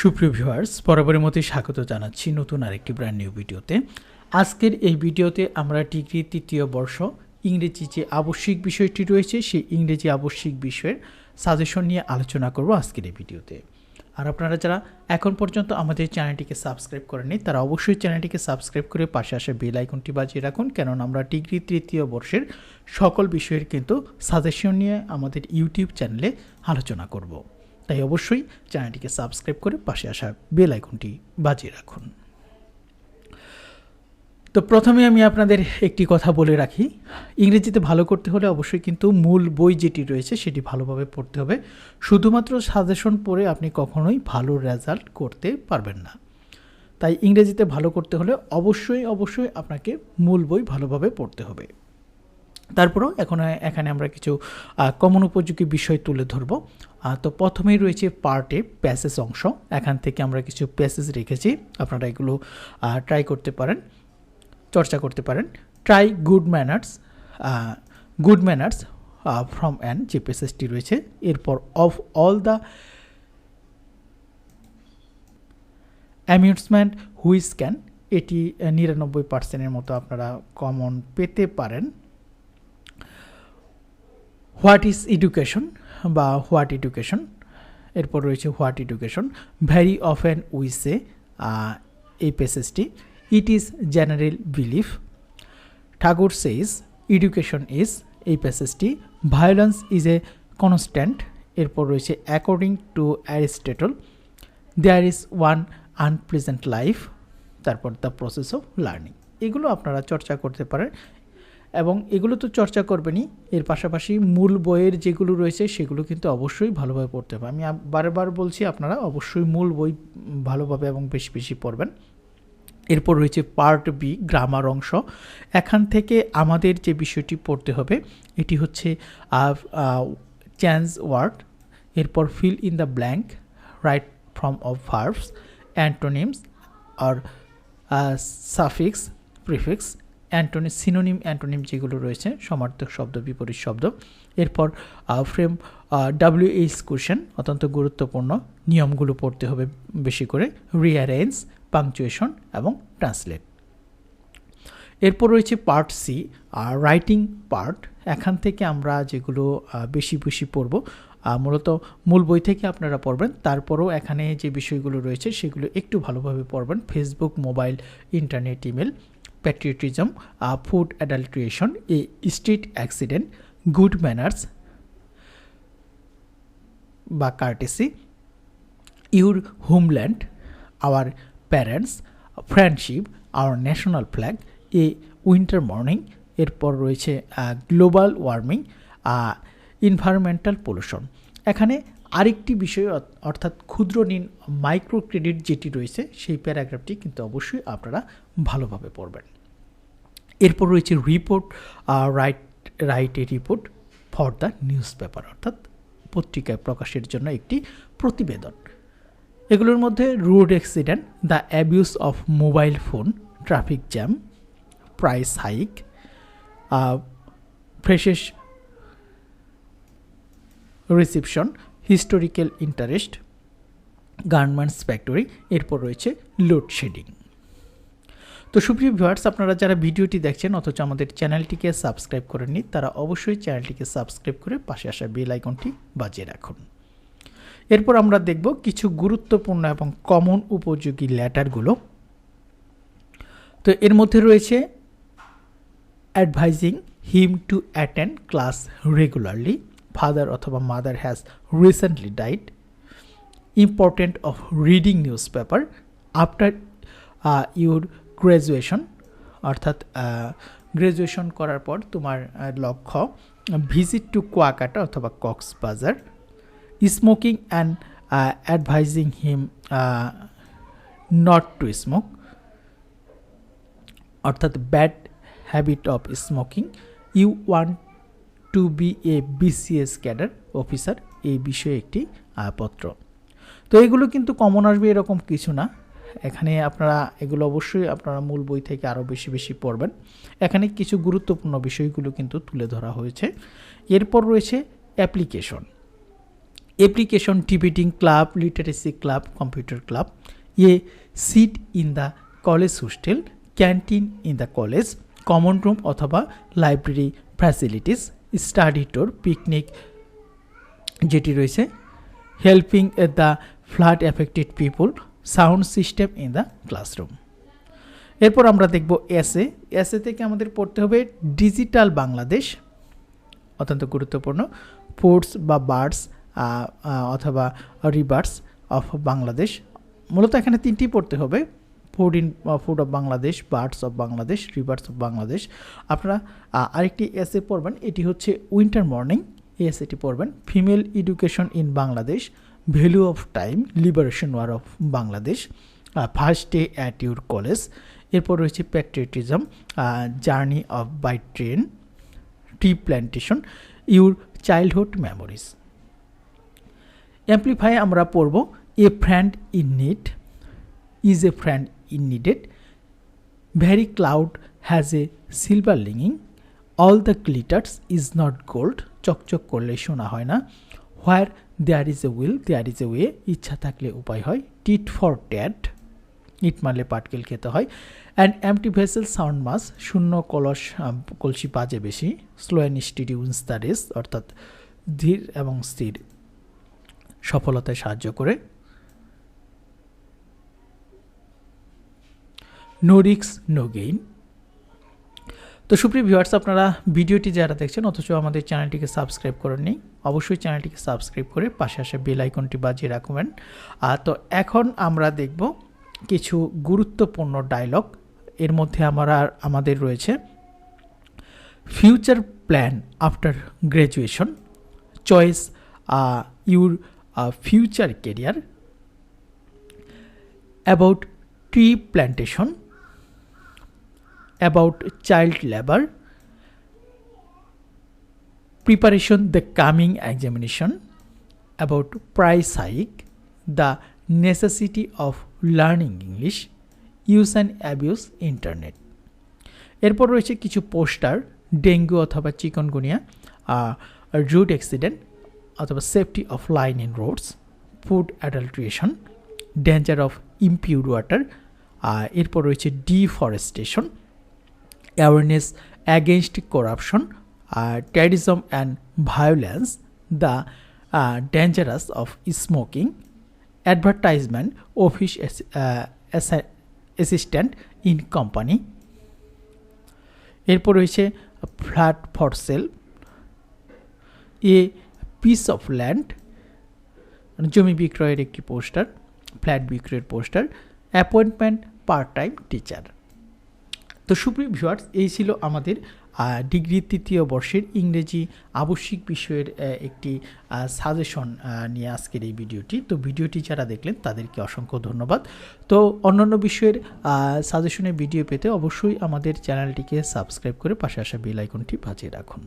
সুপ্রিয় ভিউয়ার্স, বরাবরের মতোই স্বাগত জানাচ্ছি নতুন আরেকটি ব্র্যান্ড নিউ ভিডিওতে। আজকের এই ভিডিওতে আমরা ডিগ্রি তৃতীয় বর্ষ ইংরেজি যে আবশ্যিক বিষয়টি রয়েছে, সেই ইংরেজি আবশ্যিক বিষয়ের সাজেশন নিয়ে আলোচনা করব আজকের এই ভিডিওতে। আর আপনারা যারা এখন পর্যন্ত আমাদের চ্যানেলটিকে সাবস্ক্রাইব করেননি, তারা অবশ্যই চ্যানেলটিকে সাবস্ক্রাইব করে পাশে আসে বেল আইকনটি বাজিয়ে রাখুন, কেননা আমরা ডিগ্রি তৃতীয় বর্ষের সকল বিষয়ের কিন্তু সাজেশন নিয়ে আমাদের ইউটিউব চ্যানেলে আলোচনা করব। তাই অবশ্যই চ্যানেলটিকে সাবস্ক্রাইব করে পাশে আসা বেল আইকনটি বাজিয়ে রাখুন। তো প্রথমে আমি আপনাদের একটি কথা বলে রাখি। ইংরেজিতে ভালো করতে হলে অবশ্যই কিন্তু মূল বই যেটি রয়েছে সেটি ভালোভাবে পড়তে হবে। শুধুমাত্র সাজেশন পড়ে আপনি কখনোই ভালো রেজাল্ট করতে পারবেন না। তাই ইংরেজিতে ভালো করতে হলে অবশ্যই অবশ্যই আপনাকে মূল বই ভালোভাবে পড়তে হবে। তারপরেও এখন, এখানে আমরা কিছু কমন উপযোগী বিষয় তুলে ধরব। তো প্রথমেই রয়েছে পার্টে প্যাসেজ অংশ। এখান থেকে আমরা কিছু প্যাসেজ রেখেছি। আপনারা এগুলো ট্রাই করতে পারেন, চর্চা করতে পারেন। Try good manners good manners from an যে প্যাসেজটি রয়েছে। এরপর of all the amusement which can এটি নিরানব্বই পার্সেন্টের মতো আপনারা কমন পেতে পারেন। হোয়াট ইজ এডুকেশন বা হোয়াট এডুকেশন? এরপর রয়েছে what education. Very often wise এই প্যাসেজটি it is general belief. Tagore says education is এই প্যাসেজটি ভায়োলেন্স ইজ এ কনস্ট্যান্ট। এরপর রয়েছে according to Aristotle. There is one unpleasant life. তারপর দ্য প্রসেস অফ লার্নিং। এগুলো আপনারা চর্চা করতে পারেন। এবং এগুলো তো চর্চা করবেনই। এর পাশাপাশি মূল বইয়ের যেগুলো রয়েছে, সেগুলো কিন্তু অবশ্যই ভালোভাবে পড়তে হবে। আমি বারবার বলছি, আপনারা অবশ্যই মূল বই ভালোভাবে এবং বেশি বেশি পড়বেন। এরপর রয়েছে পার্ট বি গ্রামার অংশ। এখান থেকে আমাদের যে বিষয়টি পড়তে হবে, এটি হচ্ছে চ্যান্স ওয়ার্ড এরপর fill in the blank right from of verbs antonyms R suffix prefix antonym, synonym antonym যেগুলো রয়েছে, সমার্থক শব্দ, বিপরীত শব্দ। এরপর ফ্রেম ডাব্লিউএইচ কোশ্চেন অত্যন্ত গুরুত্বপূর্ণ। নিয়মগুলো পড়তে হবে বেশি করে। রিঅ্যারেঞ্জ পাংচুয়েশন এবং ট্রান্সলেট এরপর রয়েছে পার্ট সি আর রাইটিং পার্ট এখান থেকে আমরা যেগুলো বেশি বেশি পড়ব মূলত মূল বই থেকে আপনারা পড়বেন। তারপরও এখানে যে বিষয়গুলো রয়েছে, সেগুলো একটু ভালোভাবে পড়বেন। Facebook mobile internet email patriotism food adulteration a street accident good manners বা courtesy your homeland our parents friendship our national flag a winter morning এরপর রয়েছে গ্লোবাল ওয়ার্মিং ইনভায়রনমেন্টাল পলিউশন এখানে আরেকটি বিষয় অর্থাৎ ক্ষুদ্র ঋণ মাইক্রো ক্রেডিট যেটি রয়েছে, সেই প্যারাগ্রাফটি কিন্তু অবশ্যই আপনারা ভালোভাবে পড়বেন। এরপর রয়েছে report right right a report for the news paper অর্থাৎ পত্রিকায় প্রকাশের জন্য একটি প্রতিবেদন। এগুলোর মধ্যে road accident the abuse of mobile phone traffic jam price hike freshers reception historical interest garments factory এরপর রয়েছে লোডশেডিং তো সুপ্রিয় ভিউয়ার্স, আপনারা যারা ভিডিওটি দেখছেন অথচ আমাদের চ্যানেলটিকে সাবস্ক্রাইব করেননি, তারা অবশ্যই চ্যানেলটিকে সাবস্ক্রাইব করে পাশে আসা বেল আইকনটি বাজিয়ে রাখুন। এরপর আমরা দেখব কিছু গুরুত্বপূর্ণ এবং কমন উপযোগী লেটারগুলো তো এর মধ্যে রয়েছে advising him to attend class regularly father অথবা mother has recently died important of reading news paper after your graduation অর্থাৎ গ্র্যাজুয়েশন করার পর তোমার লক্ষ্য ভিজিট টু কুয়াকাটা অথবা Cox's Bazar smoking and advising him not to smoke অর্থাৎ bad habit of smoking you want to be a BCS cadre officer এই বিষয়ে একটি পত্র। তো এগুলো কিন্তু কমন আসবে এরকম কিছু না। এখানে আপনারা এগুলো অবশ্যই আপনারা মূল বই থেকে আরও বেশি বেশি পড়বেন। এখানে কিছু গুরুত্বপূর্ণ বিষয়গুলো কিন্তু তুলে ধরা হয়েছে। এরপর রয়েছে application. Application debating club, literacy club, computer club a seat in the college hostel, canteen in the college, common room অথবা library facilities, study tour picnic যেটি রয়েছে, helping the flood affected people sound system in the classroom. এরপর আমরা দেখব এসে এসে থেকে আমাদের পড়তে হবে ডিজিটাল বাংলাদেশ, অত্যন্ত গুরুত্বপূর্ণ। পোর্টস বা বার্ডস অথবা রিভার্স অফ বাংলাদেশ মূলত এখানে তিনটি পড়তে হবে। Food in food of Bangladesh birds of Bangladesh rivers of Bangladesh আপনারা আরেকটি এসে পড়বেন, এটি হচ্ছে উইন্টার মর্নিং এই এসেটি পড়বেন। Female education in Bangladesh value of time, liberation war of Bangladesh first day at your college, এরপর রয়েছে patriotism journey of by train tree plantation your childhood memories. Amplify আমরা পড়ব, a friend in need is a friend in needed very cloud has a silver lining all the glitters is not gold চকচক করলে শোনা হয় না where there is a will there is a way ইচ্ছা থাকলে উপায় হয় টিট ফর ট্যাট ইট মারলে পাটকেল খেতে হয় and empty vessel sound much শূন্য কলস কলসি বাজে বেশি slow and steady wins the race অর্থাৎ ধীর এবং স্থির, সফলতায় সাহায্য করে। নো রিক্স নো গেইন তো সুপ্রিয় ভিউয়ার্স আপনারা ভিডিওটি যারা দেখছেন, অথচ আমাদের চ্যানেলটিকে সাবস্ক্রাইব করেননি, অবশ্যই চ্যানেলটিকে সাবস্ক্রাইব করে পাশে আসে বেল আইকনটি বাজিয়ে রাখবেন। আর তো এখন আমরা দেখব কিছু গুরুত্বপূর্ণ ডায়লগ এর মধ্যে আমরা আমাদের রয়েছে future plan after graduation choice your future career about tree plantation about child labor preparation the coming examination about price hike the necessity of learning english use and abuse internet এরপর রয়েছে কিছু poster dengue অথবা chikungunya road accident অথবা safety of line in roads food adulteration danger of impure water এরপর রয়েছে deforestation awareness against corruption R terrorism and violence the dangerous of smoking advertisement office assistant in company এরপর রয়েছে flat for sale, a piece of land জমি বিক্রয়ের একটি poster, flat বিক্রয়ের poster appointment part time teacher তো supreme viewers এই ছিল আমাদের ডিগ্রি তৃতীয় বর্ষের ইংরেজি আবশ্যিক বিষয়ের একটি সাজেশন নিয়ে আজকের এই ভিডিওটি। তো ভিডিওটি যারা দেখলেন, তাদেরকে অসংখ্য ধন্যবাদ। তো অন্যান্য বিষয়ের সাজেশনের ভিডিও পেতে অবশ্যই আমাদের চ্যানেলটিকে সাবস্ক্রাইব করে পাশে আসা বেল আইকনটি বাজিয়ে রাখুন।